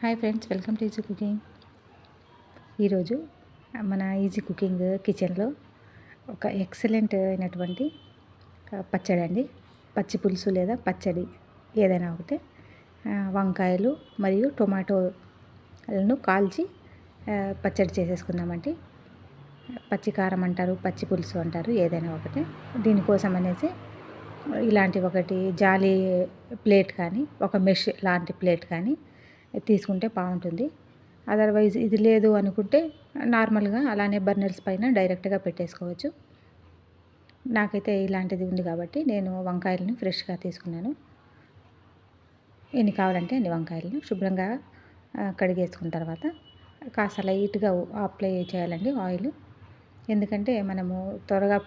Hi friends welcome to easy cooking. ఈరోజు మన easy cooking కిచెన్లో ఒక ఎక్సలెంట్ అయినటువంటి పచ్చడి అండి. పచ్చి పులుసు లేదా పచ్చడి ఏదైనా ఒకటి వంకాయలు మరియు టొమాటోలను కాల్చి పచ్చడి చేసేసుకుందామండి. పచ్చి కారం అంటారు పచ్చి పులుసు అంటారు ఏదైనా ఒకటి. దీనికోసం అనేసి ఇలాంటి ఒకటి జాలి ప్లేట్ కానీ ఒక మెష్ లాంటి ప్లేట్ కానీ తీసుకుంటే బాగుంటుంది. అదర్వైజ్ ఇది లేదు అనుకుంటే నార్మల్గా అలానే బర్నర్స్ పైన డైరెక్ట్గా పెట్టేసుకోవచ్చు. నాకైతే ఇలాంటిది ఉంది కాబట్టి నేను వంకాయలను ఫ్రెష్గా తీసుకున్నాను. ఎన్ని కావాలంటే అన్ని వంకాయలను శుభ్రంగా కడిగేసుకున్న తర్వాత కాస్త లైట్గా అప్లై చేయాలండి ఆయిల్. ఎందుకంటే మనము త్వరగా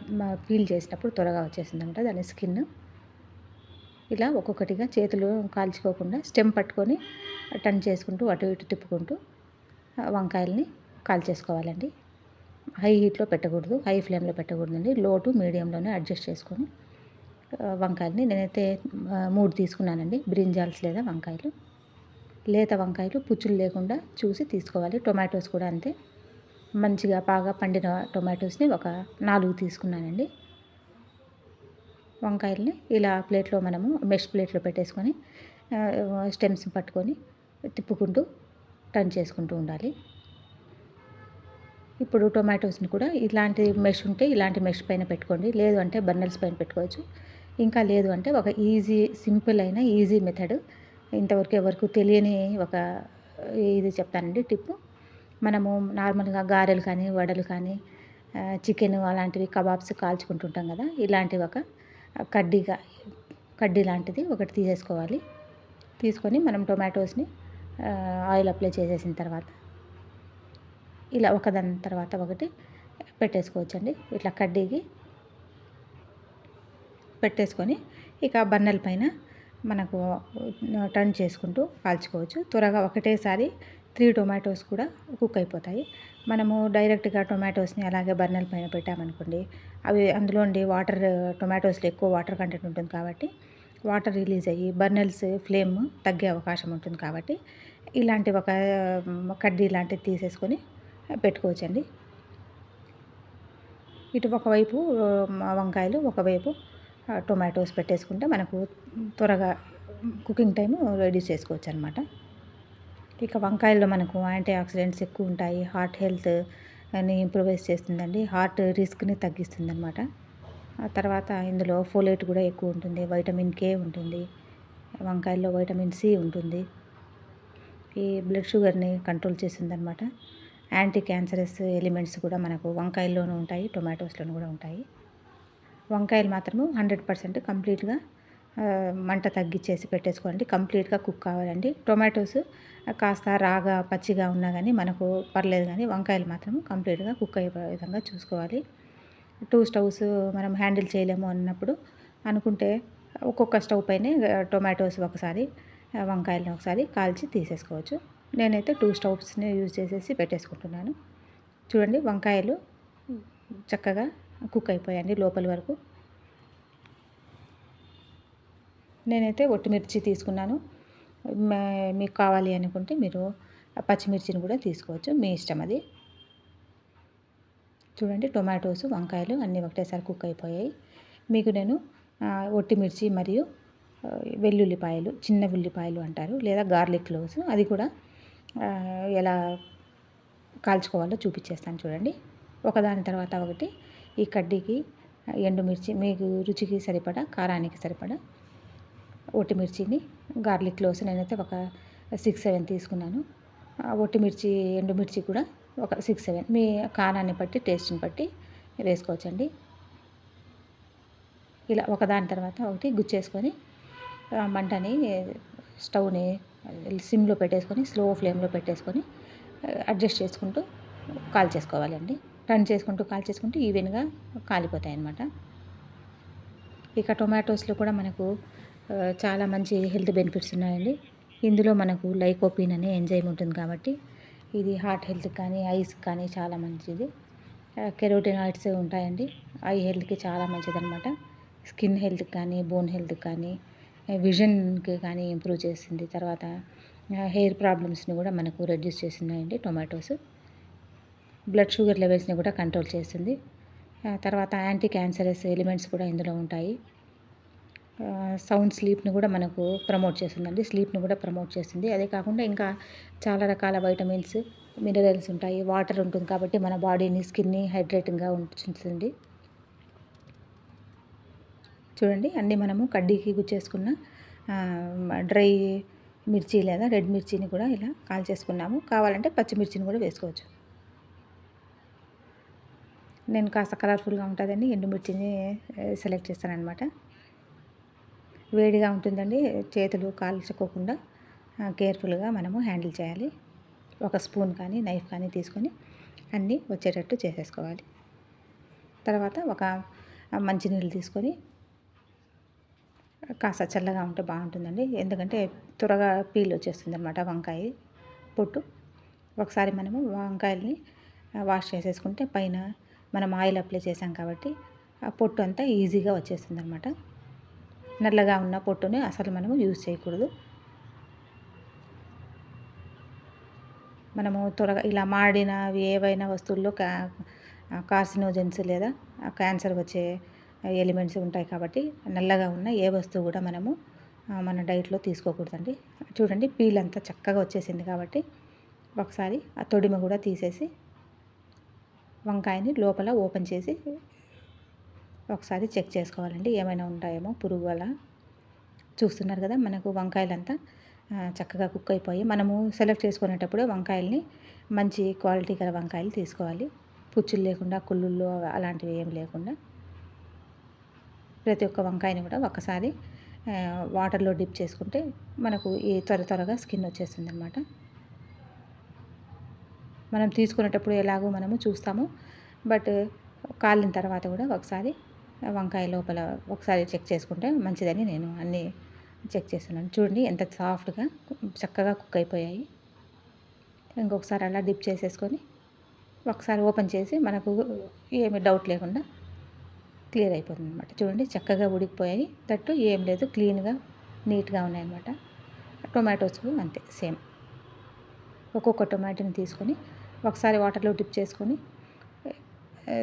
పీల్ చేసినప్పుడు త్వరగా వచ్చేసిందంట దాని స్కిన్. ఇలా ఒక్కొక్కటిగా చేతులు కాల్చుకోకుండా స్టెమ్ పట్టుకొని టర్న్ చేసుకుంటూ అటు ఇటు తిప్పుకుంటూ వంకాయల్ని కాల్చేసుకోవాలండి. హై హీట్లో పెట్టకూడదు హై ఫ్లేమ్లో పెట్టకూడదండి. లో టు మీడియంలోనే అడ్జస్ట్ చేసుకొని వంకాయలని నేనైతే మూడు తీసుకున్నానండి. బ్రింజాల్స్ లేదా వంకాయలు. లేత వంకాయలు పుచ్చులు లేకుండా చూసి తీసుకోవాలి. టొమాటోస్ కూడా అంతే. మంచిగా బాగా పండిన టొమాటోస్ని ఒక నాలుగు తీసుకున్నానండి. వంకాయల్ని ఇలా ప్లేట్లో మనము మెష్ ప్లేట్లో పెట్టేసుకొని స్టెమ్స్ పట్టుకొని తిప్పుకుంటూ టర్న్ చేసుకుంటూ ఉండాలి. ఇప్పుడు టొమాటోస్ని కూడా ఇలాంటి మెష్ ఉంటే ఇలాంటి మెష్ పైన పెట్టుకోండి. లేదు అంటే బర్నల్స్ పైన పెట్టుకోవచ్చు. ఇంకా లేదు అంటే ఒక ఈజీ సింపుల్ అయిన ఈజీ మెథడ్. ఇంతవరకు ఎవరికి తెలియని ఒక ఇది చెప్తానండి. టిప్పు. మనము నార్మల్గా గారెలు కానీ వడలు కానీ చికెన్ అలాంటివి కబాబ్స్ కాల్చుకుంటుంటాం కదా. ఇలాంటివి ఒక కడ్డీగా కడ్డీ లాంటిది ఒకటి తీసేసుకోవాలి. తీసుకొని మనం టొమాటోస్ని ఆయిల్ అప్లై చేసేసిన తర్వాత ఇలా ఒకదాని తర్వాత ఒకటి పెట్టేసుకోవచ్చండి. ఇట్లా కడ్డీకి పెట్టేసుకొని ఇక బన్నెల పైన మనకు టర్న్ చేసుకుంటూ కాల్చుకోవచ్చు. త్వరగా ఒకటేసారి త్రీ టొమాటోస్ కూడా కుక్ అయిపోతాయి. మనము డైరెక్ట్గా టొమాటోస్ని అలాగే బర్నల్ పైన పెట్టామనుకోండి అవి అందులో ఉండి వాటర్ టొమాటోస్లో ఎక్కువ వాటర్ కంటెంట్ ఉంటుంది కాబట్టి వాటర్ రిలీజ్ అయ్యి బర్నల్స్ ఫ్లేమ్ తగ్గే అవకాశం ఉంటుంది కాబట్టి ఇలాంటి ఒక కడ్డీ లాంటిది తీసేసుకొని పెట్టుకోవచ్చండి. ఇటు ఒకవైపు వంకాయలు ఒకవైపు టొమాటోస్ పెట్టేసుకుంటే మనకు త్వరగా కుకింగ్ టైం రెడీ చేసుకోవచ్చు అనమాట ఇక వంకాయల్లో మనకు యాంటీ ఆక్సిడెంట్స్ ఎక్కువ ఉంటాయి హార్ట్ హెల్త్ అని ఇంప్రూవైజ్ చేస్తుందండి. హార్ట్ రిస్క్ని తగ్గిస్తుంది అనమాట ఆ తర్వాత ఇందులో ఫోలేట్ కూడా ఎక్కువ ఉంటుంది వైటమిన్ కే ఉంటుంది. వంకాయల్లో వైటమిన్ సి ఉంటుంది. ఈ బ్లడ్ షుగర్ని కంట్రోల్ చేస్తుంది అనమాట యాంటీ క్యాన్సరస్ ఎలిమెంట్స్ కూడా మనకు వంకాయల్లోనూ ఉంటాయి టొమాటోస్లోనూ కూడా ఉంటాయి. వంకాయలు మాత్రము హండ్రెడ్ పర్సెంట్ కంప్లీట్గా మంట తగ్గించేసి పెట్టేసుకోండి కంప్లీట్గా కుక్ కావాలండి. టొమాటోస్ కాస్త రాగా పచ్చిగా ఉన్నా కానీ మనకు పర్లేదు కానీ వంకాయలు మాత్రం కంప్లీట్గా కుక్ అయ్యే విధంగా చూసుకోవాలి. టూ స్టవ్స్ మనం హ్యాండిల్ చేయలేము అన్నప్పుడు అనుకుంటే ఒక్కొక్క స్టవ్ పైనే టొమాటోస్ ఒకసారి వంకాయలను ఒకసారి కాల్చి తీసేసుకోవచ్చు. నేనైతే టూ స్టవ్స్ని యూజ్ చేసేసి పెట్టేసుకుంటున్నాను. చూడండి వంకాయలు చక్కగా కుక్ అయిపోయాయండి లోపల వరకు. నేనైతే ఒట్టిమిర్చి తీసుకున్నాను. మీకు కావాలి అనుకుంటే మీరు పచ్చిమిర్చిని కూడా తీసుకోవచ్చు. మీ ఇష్టం అది. చూడండి టొమాటోస్ వంకాయలు అన్నీ ఒకటేసారి కుక్ అయిపోయాయి. మీకు నేను ఒట్టిమిర్చి మరియు వెల్లుల్లిపాయలు చిన్న ఉల్లిపాయలు అంటారు లేదా గార్లిక్ క్లోవ్స్ అది కూడా ఎలా కాల్చుకోవాలో చూపించేస్తాను చూడండి. ఒకదాని తర్వాత ఒకటి ఈ కడ్డీకి ఎండుమిర్చి మీకు రుచికి సరిపడా కారానికి సరిపడా ఒట్టిమిర్చిని గార్లిక్ క్లోవ్స్ నేనైతే ఒక సిక్స్ సెవెన్ తీసుకున్నాను. ఒట్టిమిర్చి ఎండుమిర్చి కూడా ఒక సిక్స్ సెవెన్. మీ కారాన్ని బట్టి టేస్ట్ని బట్టి వేసుకోవచ్చండి. ఇలా ఒకదాని తర్వాత ఒకటి గుచ్చేసుకొని మంటని స్టవ్ని సిమ్లో పెట్టేసుకొని స్లో ఫ్లేమ్లో పెట్టేసుకొని అడ్జస్ట్ చేసుకుంటూ కాల్ చేసుకోవాలండి రన్ చేసుకుంటూ కాల్ చేసుకుంటూ ఈవెన్గా కాలిపోతాయి అన్నమాట ఇక టొమాటోస్లో కూడా మనకు చాలా మంచి హెల్త్ బెనిఫిట్స్ ఉన్నాయండి. ఇందులో మనకు లైకోపిన్ అనే ఎంజైమ్ ఉంటుంది కాబట్టి ఇది హార్ట్ హెల్త్ కానీ ఐస్ కానీ చాలా మంచిది. కెరోటినాయిడ్స్ ఉంటాయండి. ఐ హెల్త్కి చాలా మంచిది అనమాట స్కిన్ హెల్త్కి కానీ బోన్ హెల్త్కి కానీ విజన్కి కానీ ఇంప్రూవ్ చేసింది తర్వాత హెయిర్ ప్రాబ్లమ్స్ని కూడా మనకు రెడ్యూస్ చేస్తున్నాయండి టొమాటోస్. బ్లడ్ షుగర్ లెవెల్స్ని కూడా కంట్రోల్ చేస్తుంది. తర్వాత యాంటీ క్యాన్సరస్ ఎలిమెంట్స్ కూడా ఇందులో ఉంటాయి. సౌండ్ స్లీప్ని కూడా మనకు ప్రమోట్ చేస్తుందండి. స్లీప్ని కూడా ప్రమోట్ చేస్తుంది అదే కాకుండా ఇంకా చాలా రకాల వైటమిన్స్ మినరల్స్ ఉంటాయి. వాటర్ ఉంటుంది కాబట్టి మన బాడీని స్కిన్ని హైడ్రేటింగ్గా ఉంచుతుంది చూడండి అన్నీ మనము కడ్డీకి గుచ్చేసుకున్న డ్రై మిర్చి లేదా రెడ్ మిర్చిని కూడా ఇలా కాల్ చేసుకున్నాము కావాలంటే పచ్చిమిర్చిని కూడా వేసుకోవచ్చు. నేను కాస్త కలర్ఫుల్గా ఉంటుందని ఎండుమిర్చిని సెలెక్ట్ చేస్తాను అనమాట వేడిగా ఉంటుందండి చేతులు కాల్చుకోకుండా కేర్ఫుల్గా మనము హ్యాండిల్ చేయాలి. ఒక స్పూన్ కానీ నైఫ్ కానీ తీసుకొని అన్నీ వచ్చేటట్టు చేసేసుకోవాలి. తర్వాత ఒక మంచినీళ్ళు తీసుకొని కాస్త చల్లగా ఉంటే బాగుంటుందండి. ఎందుకంటే త్వరగా పీల్ వచ్చేస్తుంది అనమాట వంకాయ పొట్టు. ఒకసారి మనము వంకాయల్ని వాష్ చేసేసుకుంటే పైన మనం ఆయిల్ అప్లై చేసాం కాబట్టి ఆ పొట్టు అంతా ఈజీగా వచ్చేస్తుంది అనమాట నల్లగా ఉన్న పొట్టుని అసలు మనము యూజ్ చేయకూడదు. మనము త్వరగా ఇలా మాడినవి ఏవైనా వస్తువుల్లో కా కార్సినోజెన్స్ లేదా క్యాన్సర్ వచ్చే ఎలిమెంట్స్ ఉంటాయి కాబట్టి నల్లగా ఉన్న ఏ వస్తువు కూడా మనము మన డైట్లో తీసుకోకూడదండి. చూడండి పీల్ అంతా చక్కగా వచ్చేసింది కాబట్టి ఒకసారి ఆ తొడిమ కూడా తీసేసి వంకాయని లోపల ఓపెన్ చేసి ఒకసారి చెక్ చేసుకోవాలండి ఏమైనా ఉంటాయేమో పురుగు అలా చూస్తున్నారు కదా మనకు వంకాయలంతా చక్కగా కుక్ అయిపోయి మనము సెలెక్ట్ చేసుకునేటప్పుడు వంకాయల్ని మంచి క్వాలిటీ గల వంకాయలు తీసుకోవాలి. పుచ్చులు లేకుండా కుళ్ళుళ్ళు అలాంటివి ఏమి లేకుండా. ప్రతి ఒక్క వంకాయని కూడా ఒకసారి వాటర్లో డిప్ చేసుకుంటే మనకు ఈ త్వర త్వరగా స్కిన్ వచ్చేస్తుంది అనమాట మనం తీసుకునేటప్పుడు ఎలాగో మనము చూస్తాము బట్ కాలిన తర్వాత కూడా ఒకసారి వంకాయ లోపల ఒకసారి చెక్ చేసుకుంటే మంచిదని నేను అన్నీ చెక్ చేస్తున్నాను. చూడండి ఎంత సాఫ్ట్గా చక్కగా కుక్ అయిపోయాయి. ఇంకొకసారి అలా డిప్ చేసేసుకొని ఒకసారి ఓపెన్ చేసి మనకు ఏమి డౌట్ లేకుండా క్లియర్ అయిపోతుంది అనమాట చూడండి చక్కగా ఉడికిపోయాయి. తట్టు ఏం లేదు క్లీన్గా నీట్గా ఉన్నాయన్నమాట. టొమాటోస్ అంతే సేమ్. ఒక్కొక్క టొమాటోని తీసుకొని ఒకసారి వాటర్లో డిప్ చేసుకొని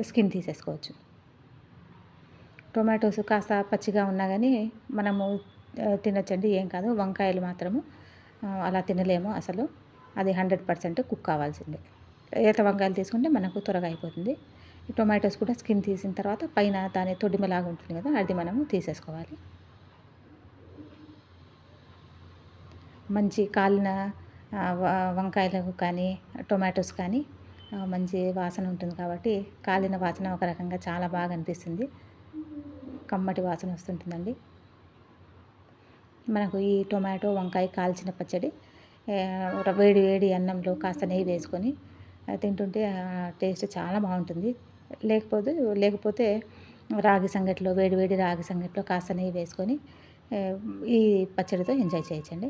స్కిన్ తీసేసుకోవచ్చు. టొమాటోస్ కాస్త పచ్చిగా ఉన్నా కానీ మనము తినచ్చండి. ఏం కాదు వంకాయలు మాత్రము అలా తినలేము అసలు. అది హండ్రెడ్ పర్సెంట్ కుక్ కావాల్సిందే. ఈత వంకాయలు తీసుకుంటే మనకు త్వరగా అయిపోతుంది. టొమాటోస్ కూడా స్కిన్ తీసిన తర్వాత పైన దాని తొడిమలాగా ఉంటుంది కదా అది మనము తీసేసుకోవాలి. మంచి కాలిన వంకాయలకు కానీ టొమాటోస్ కానీ మంచి వాసన ఉంటుంది కాబట్టి కాలిన వాసన ఒక రకంగా చాలా బాగా అనిపిస్తుంది. కమ్మటి వాసన వస్తుంటుందండి. మనకు ఈ టొమాటో వంకాయ కాల్చిన పచ్చడి వేడి వేడి అన్నంలో కాస్త నెయ్యి వేసుకొని తింటుంటే టేస్ట్ చాలా బాగుంటుంది. లేకపోతే లేకపోతే రాగి సంగట్లో వేడి వేడి రాగి సంగట్లో కాస్త నెయ్యి వేసుకొని ఈ పచ్చడితో ఎంజాయ్ చేయొచ్చండి.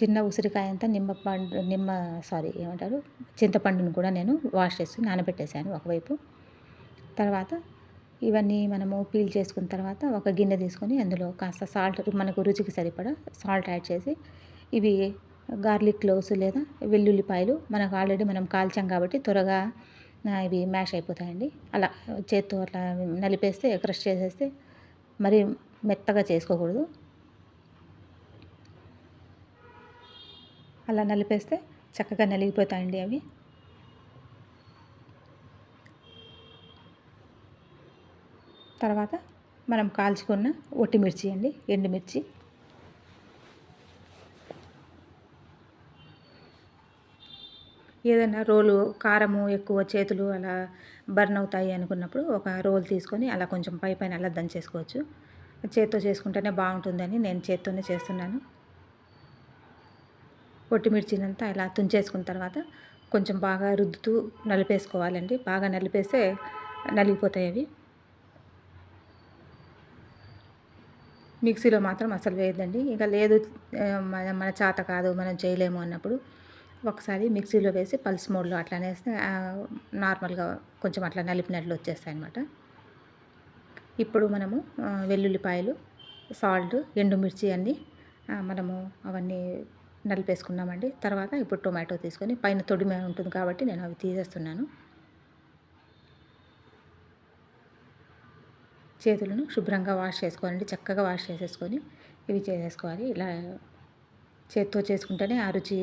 చిన్న ఉసిరికాయ అంతా నిమ్మ పండు నిమ్మ సారీ ఏమంటారు? చింతపండును కూడా నేను వాష్ చేసి నానబెట్టేశాను ఒకవైపు. తర్వాత ఇవన్నీ మనము పీల్ చేసుకున్న తర్వాత ఒక గిన్నె తీసుకొని అందులో కాస్త సాల్ట్ మనకు రుచికి సరిపడా సాల్ట్ యాడ్ చేసి ఇవి గార్లిక్ క్లోవ్స్ లేదా వెల్లుల్లిపాయలు మనకు ఆల్రెడీ మనం కాల్చాం కాబట్టి త్వరగా ఇవి మ్యాష్ అయిపోతాయండి. అలా చేత్తో అట్లా నలిపేస్తే క్రష్ చేసేస్తే మరి మెత్తగా చేసుకోకూడదు. అలా నలిపేస్తే చక్కగా నలిగిపోతాయండి అవి. తర్వాత మనం కాల్చుకున్న ఒట్టిమిర్చి అండి ఎండుమిర్చి. ఏదైనా రోలు కారము ఎక్కువ చేతులు అలా బర్న్ అవుతాయి అనుకున్నప్పుడు ఒక రోల్ తీసుకొని అలా కొంచెం పై పైన అలా దంచేసుకోవచ్చు. చేత్తో చేసుకుంటేనే బాగుంటుందని నేను చేత్తోనే చేస్తున్నాను. పొట్టిమిర్చినంతా ఇలా తుంచేసుకున్న తర్వాత కొంచెం బాగా రుద్దుతూ నలిపేసుకోవాలండి. బాగా నలిపేస్తే నలిగిపోతాయి అవి. మిక్సీలో మాత్రం అసలు వేయద్దండి. ఇక లేదు మన మన చేత కాదు మనం చేయలేము అన్నప్పుడు ఒకసారి మిక్సీలో వేసి పల్స్ మోడ్లో అట్లా వేస్తే నార్మల్గా కొంచెం అట్లా నలిపినట్లు వచ్చేస్తాయి అనమాట ఇప్పుడు మనము వెల్లుల్లిపాయలు సాల్ట్ ఎండుమిర్చి అన్నీ మనము అవన్నీ నలిపేసుకున్నామండి. తర్వాత ఇప్పుడు టొమాటో తీసుకొని పైన తొడిమ ఉంటుంది కాబట్టి నేను అవి తీసేస్తున్నాను. చేతులను శుభ్రంగా వాష్ చేసుకోవాలండి. చక్కగా వాష్ చేసేసుకొని ఇవి చేసేసుకోవాలి. ఇలా చేత్తో చేసుకుంటేనే ఆ రుచి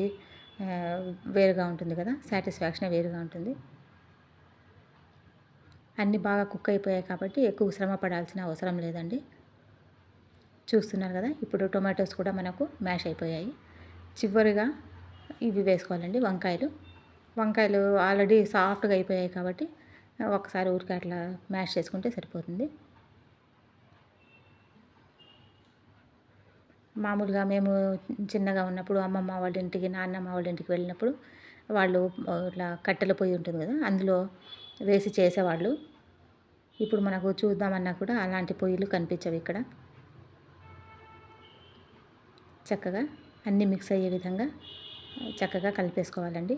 వేరుగా ఉంటుంది కదా. సాటిస్ఫాక్షన్ వేరుగా ఉంటుంది. అన్నీ బాగా కుక్ అయిపోయాయి కాబట్టి ఎక్కువ శ్రమ పడాల్సిన అవసరం లేదండి. చూస్తున్నారు కదా ఇప్పుడు టొమాటోస్ కూడా మనకు మ్యాష్ అయిపోయాయి. చివరిగా ఇవి వేసుకోవాలండి వంకాయలు. వంకాయలు ఆల్రెడీ సాఫ్ట్గా అయిపోయాయి కాబట్టి ఒకసారి ఊరికే అట్లా మ్యాష్ చేసుకుంటే సరిపోతుంది. మామూలుగా మేము చిన్నగా ఉన్నప్పుడు అమ్మమ్మ వాళ్ళ ఇంటికి నాన్నమ్మ వాళ్ళ ఇంటికి వెళ్ళినప్పుడు వాళ్ళు ఇట్లా కట్టెల పొయ్యి ఉంటుంది కదా అందులో వేసి చేసేవాళ్ళు. ఇప్పుడు మనకు చూద్దామన్నా కూడా అలాంటి పొయ్యిలు కనిపించవు ఇక్కడ. చక్కగా అన్నీ మిక్స్ అయ్యే విధంగా చక్కగా కలిపేసుకోవాలండి.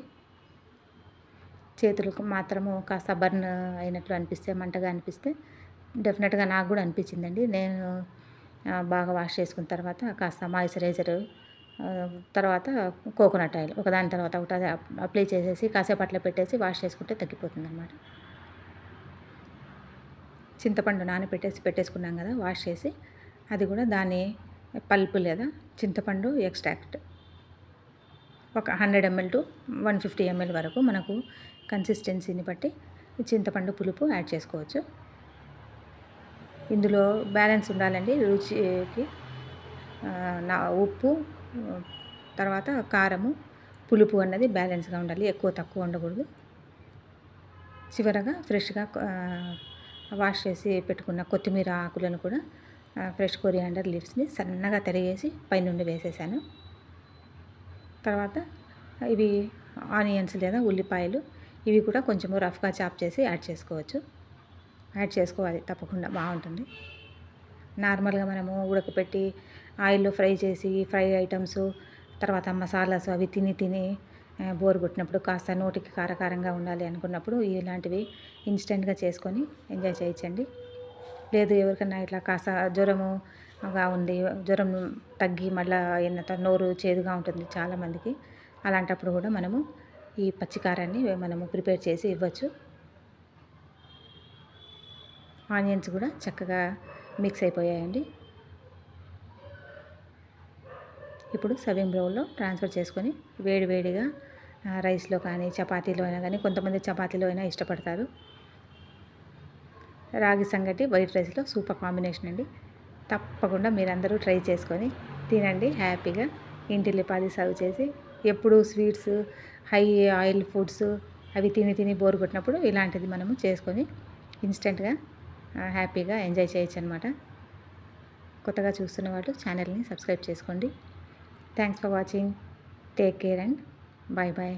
చేతులకు మాత్రము కాస్త బర్న్ అయినట్లు అనిపిస్తే మంటగా అనిపిస్తే డెఫినెట్గా నాకు కూడా అనిపించిందండి. నేను బాగా వాష్ చేసుకున్న తర్వాత కాస్త మాయిశ్చరైజర్ తర్వాత కోకోనట్ ఆయిల్ ఒకదాని తర్వాత ఒకటి అప్లై చేసేసి కాసేపు అట్లా పెట్టేసి వాష్ చేసుకుంటే తగ్గిపోతుంది అనమాట చింతపండు నానబెట్టేసి పెట్టేసుకున్నాం కదా వాష్ చేసి అది కూడా దాన్ని పల్పు లేదా చింతపండు ఎక్స్ట్రాక్ట్. ఒక hundred ML to one fifty ML వరకు మనకు కన్సిస్టెన్సీని బట్టి చింతపండు పులుపు యాడ్ చేసుకోవచ్చు. ఇందులో బ్యాలెన్స్ ఉండాలండి రుచికి. నా ఉప్పు తర్వాత కారము పులుపు అన్నది బ్యాలెన్స్గా ఉండాలి ఎక్కువ తక్కువ ఉండకూడదు. చివరగా ఫ్రెష్గా వాష్ చేసి పెట్టుకున్న కొత్తిమీర ఆకులను కూడా ఫ్రెష్ కొరియాండర్ లీవ్స్ని సన్నగా తరిగేసి పైనుండి వేసేసాను. తర్వాత ఇవి ఆనియన్స్ లేదా ఉల్లిపాయలు ఇవి కూడా కొంచెము రఫ్గా చాప్ చేసి యాడ్ చేసుకోవచ్చు. యాడ్ చేసుకోవాలి తప్పకుండా బాగుంటుంది. నార్మల్గా మనము ఉడకపెట్టి ఆయిల్లో ఫ్రై చేసి ఫ్రై ఐటమ్స్ తర్వాత మసాలాస్ అవి తిని తిని బోర్ కొట్టినప్పుడు కాస్త నోటికి కారకారంగా ఉండాలి అనుకున్నప్పుడు ఇలాంటివి ఇన్స్టెంట్గా చేసుకొని ఎంజాయ్ చేయించండి లేదు ఎవరికైనా ఇట్లా కాస్త జ్వరముగా ఉంది జ్వరం తగ్గి మళ్ళీ ఎన్న నోరు చేదుగా ఉంటుంది చాలామందికి అలాంటప్పుడు కూడా మనము ఈ పచ్చికారాన్ని మనము ప్రిపేర్ చేసి ఇవ్వచ్చు. ఆనియన్స్ కూడా చక్కగా మిక్స్ అయిపోయాయండి. ఇప్పుడు సవింగ్ బౌల్లో ట్రాన్స్ఫర్ చేసుకొని వేడివేడిగా రైస్లో కానీ చపాతీలో అయినా కానీ కొంతమంది చపాతీలో అయినా ఇష్టపడతారు. రాగి సంగటి వైట్ రైస్లో సూపర్ కాంబినేషన్ అండి. తప్పకుండా మీరందరూ ట్రై చేసుకొని తినండి హ్యాపీగా. ఇంటిల్లిపాది సర్వ్ చేసి ఎప్పుడు స్వీట్స్ హై ఆయిల్ ఫుడ్స్ అవి తిని తిని బోర్ కొట్టినప్పుడు ఇలాంటిది మనము చేసుకొని ఇన్స్టెంట్గా హ్యాపీగా ఎంజాయ్ చేయొచ్చు అనమాట కొత్తగా చూస్తున్న వాళ్ళు ఛానల్ని సబ్స్క్రైబ్ చేసుకోండి. Thanks for watching. Take care and bye bye